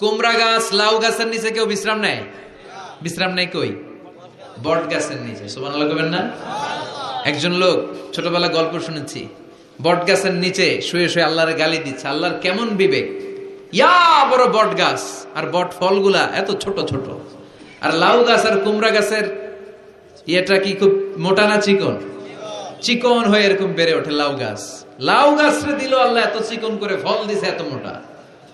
কুমড়া গাছ, লাউ গাছের নিচে কেউ বিশ্রাম নেয়? বিশ্রাম নেয় কই? বট গাছের নিচে। সুবান করবেন না? একজন লোক ছোটবেলা গল্প শুনেছি, বট গাছের নিচে শুয়ে শুয়ে আল্লাহর গালি দিচ্ছে। আল্লাহর কেমন বিবেক? ইয়া বড় বট গাছ! আর বট ফলগুলা এত ছোট ছোট। আর লাউ গাছ আর কুমড়া গাছের ইয়েটা কি খুব মোটা না চিকন? চিকন হয়ে এরকম বেড়ে ওঠে লাউ গাছ। লাউ গাছরে দিল আল্লাহ এত চিকন করে ফল দিছে এত মোটা।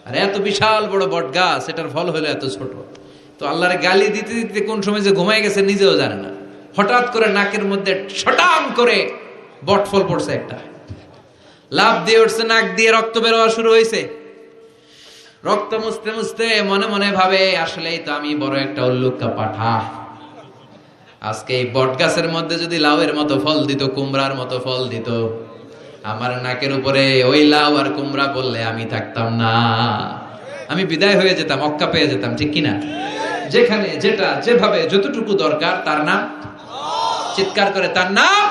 আর, এত বিশাল বড় বট গাছ এটার ফল হলো এত ছোট। তো আল্লাহর গালি দিতে দিতে কোন সময় যে ঘুমাই গেছে নিজেও জানে না। হঠাৎ করে নাকের মধ্যে ছটাম করে বট ফল পড়ছে একটা। লাভ দিয়ে উঠছে, নাক দিয়ে রক্ত বেরোয়া শুরু হয়েছে। রক্ত মুছতে মুছতে মনে মনে ভাবে, আসলেই তো আমি বড় একটা উল্লুকা পাঠা। আজকে এই বট গাছের মধ্যে যদি লাউয়ের মতো ফল দিত, কুমড়ার মতো ফল দিত আমার নাকের উপরে ওই লাউ আর কুমড়া বললে আমি থাকতাম না। আমি বিদায় হয়ে যেতাম, অক্কা পেয়ে যেতাম, ঠিক কিনা? যেখানে যেটা, যেভাবে যতটুকু দরকার, তার নাম চিৎকার করে, তার নাম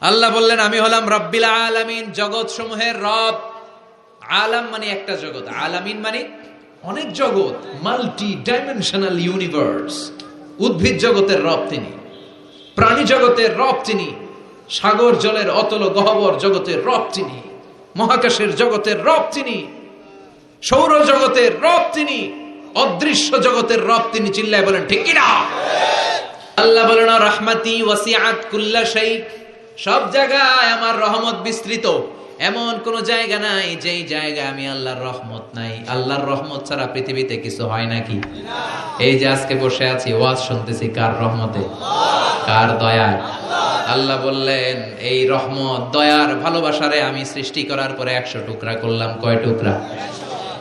আল্লাহ বললেন, আমি হলাম রব্বিল আলামিন জগৎ সমূহের রব। আলাম মানে একটা জগৎ, আলামিন মানে অনেক জগৎ মাল্টি ডাইমেনশনাল ইউনিভার্স উদ্ভিদ জগতের রব তিনি, প্রাণী জগতের রব তিনি সাগর জলের অতল গহবর জগতের রব তিনি, মহাকাশের জগতের রব তিনি, সৌর জগতের রব তিনি, অদৃশ্য জগতের রব তিনি চিল্লায় বলেন, ঠিক কিনা? আল্লাহ বলেন রহমাতি ওয়াসিআত কুল্লা শাই সব জায়গায় আমার রহমত বিস্তৃত। এমন কোন জায়গা নাই যেই জায়গায় আমি আল্লাহর রহমত নাই। আল্লাহর রহমত ছাড়া পৃথিবীতে কিছু হয় নাকি? এই যে আজকে বসে আছি, ওয়াজ শুনতেছি কার রহমতে? কার দয়ায়? আল্লাহ বললেন, এই রহমত, দয়ার ভালোবাসারে আমি সৃষ্টি করার পরে একশো টুকরা করলাম। কয় টুকরা?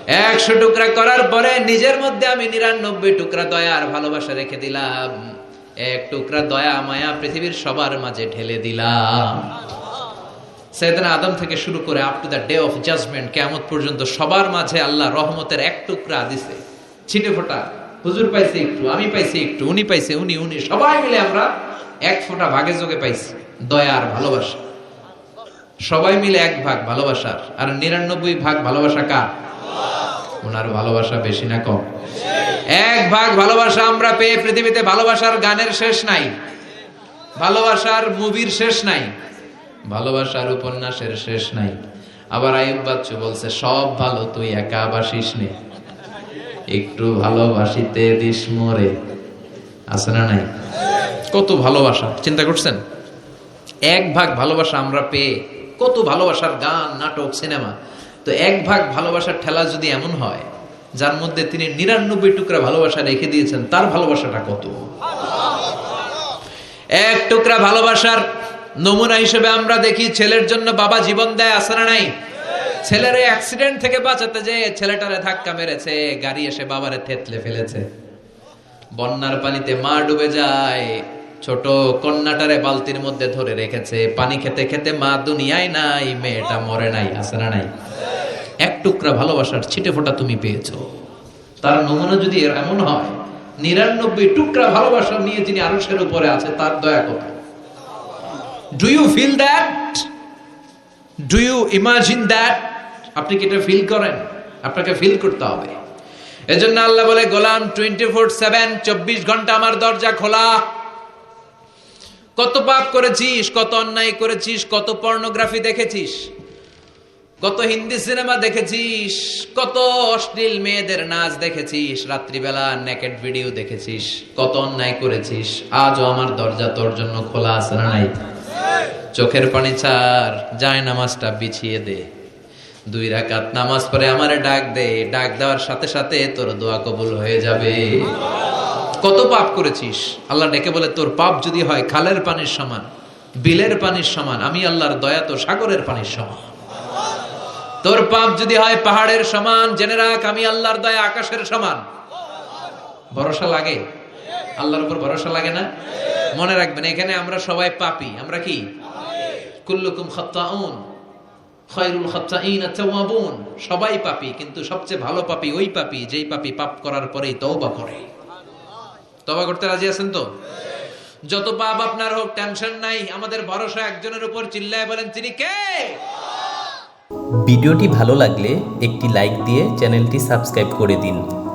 একশো টুকরা করার পরে নিজের মধ্যে আমি নিরানব্বই টুকরা দয়ার ভালোবাসা রেখে দিলাম। এক টুকরা দয়া মায়া পৃথিবীর সবার মাঝে ঢেলে দিলাম। সেদিন আদম থেকে শুরু করে up to the day of judgement কেমন পর্যন্ত সবার মাঝে আল্লাহ রহমতের এক টুকরা দিছে। ছিটে ফোটা, হুজুর পাইছে একটু, আমি পাইছি একটু, উনি পাইছে উনি উনি, সবাই মিলে আমরা এক ফোঁটা ভাগে যোগে পাইছি, দয়া আর ভালোবাসা। সবাই মিলে এক ভাগ ভালোবাসার, আর নিরানব্বই ভাগ ভালোবাসা কার? ওনার ভালোবাসা বেশি না কম। এক ভাগ ভালোবাসা আমরা পেয়ে পৃথিবীতে ভালোবাসার গানের শেষ নাই, ভালোবাসার মুভির শেষ নাই। ভালোবাসার উপন্যাসের শেষ নাই। আবার আয়ুব বাচ্চু বলছে, সব ভালো, তুই একা বাসিস নে। একটু ভালোবাসিতে দিস মরে। আছে না নাই? কত ভালোবাসা, চিন্তা করছেন? এক ভাগ ভালোবাসা আমরা পেয়ে কত ভালোবাসার গান, নাটক, সিনেমা। তো এক ভাগ ভালোবাসার ঠেলা যদি এমন হয়, যার মধ্যে তিনি নিরানব্বই টুকরা ভালোবাসা রেখে দিয়েছেন, তার ভালোবাসাটা কত? এক টুকরা ভালোবাসার নমুনা হিসেবে আমরা দেখি ছেলের জন্য বাবা জীবন দেয় আসরা নাই? ছেলের অ্যাক্সিডেন্ট থেকে বাঁচাতে যে ছেলেটারে ধাক্কা মেরেছে, গাড়ি এসে বাবারে থেতলে ফেলেছে। বন্যার পানিতে মা ডুবে যায়, ছোট কন্যাটারে বালতির মধ্যে ধরে রেখেছে। পানি খেতে খেতে মা দুনিয়ায় নাই, মেয়েটা মরে নাই আসরা নাই? এক টুকরা ভালোবাসার ছিটে ফোঁটা তুমি পেয়েছ। তার নমুনা যদি এমন হয়, নিরানব্বই টুকরা ভালোবাসা নিয়ে যিনি আরশের উপরে আছে, তার দয়া কত do you feel that do you imagine that আপনি কি এটা ফিল করেন? আপনাকে ফিল করতে হবে। এজন্য আল্লাহ বলে, গোলাম টোয়েন্টি ফোর সেভেন চব্বিশ ঘণ্টা আমার দরজা খোলা। কত পাপ করেছিস, কত অন্যায় করেছিস, কত পর্নোগ্রাফি দেখেছিস, কত হিন্দি সিনেমা দেখেছিস, কত অশ্লীল মেয়েদের নাচ দেখেছিস, রাত্রিবেলা নেকেট ভিডিও দেখেছিস, কত অন্যায় করেছিস, আজও আমার দরজা তোর জন্য খোলা আছে না নাই? চোখের পানি ছাড়, যায় নামাজটা বিছিয়ে দে। দুই রাকাত নামাজ পরে আমারে ডাক দে, ডাক দেওয়ার সাথে সাথে তোর দোয়া কবুল হয়ে যাবে। কত পাপ করেছিস? আল্লাহ ডেকে বলে, তোর পাপ যদি হয় খালের পানির সমান, বিলের পানির সমান, আমি আল্লাহর দয়া তো সাগরের পানির সমান। তোর পাপ যদি হয় পাহাড়ের সমান, জেনে রাখ আমি আল্লাহর দয়া আকাশের সমান। ভরসা লাগে? আল্লাহর উপর ভরসা লাগে না? মনে রাখবেন, এখানে আমরা সবাই পাপি, আমরা কি? কুল্লুকুম খাত্তাউন, খয়রুল খাত্তাইন আত-তাওয়াবুন। সবাই পাপী, কিন্তু সবচেয়ে ভালো পাপী ওই পাপী, যেই পাপী পাপ করার পরেই তওবা করে। তওবা করতে রাজি আছেন তো? যত পাপ আপনার হোক টেনশন নাই। আমাদের ভরসা একজনের উপর চিল্লায় বলেন, তিনি কে? ভিডিওটি ভালো লাগলে একটি লাইক দিয়ে চ্যানেলটি সাবস্ক্রাইব করে দিন।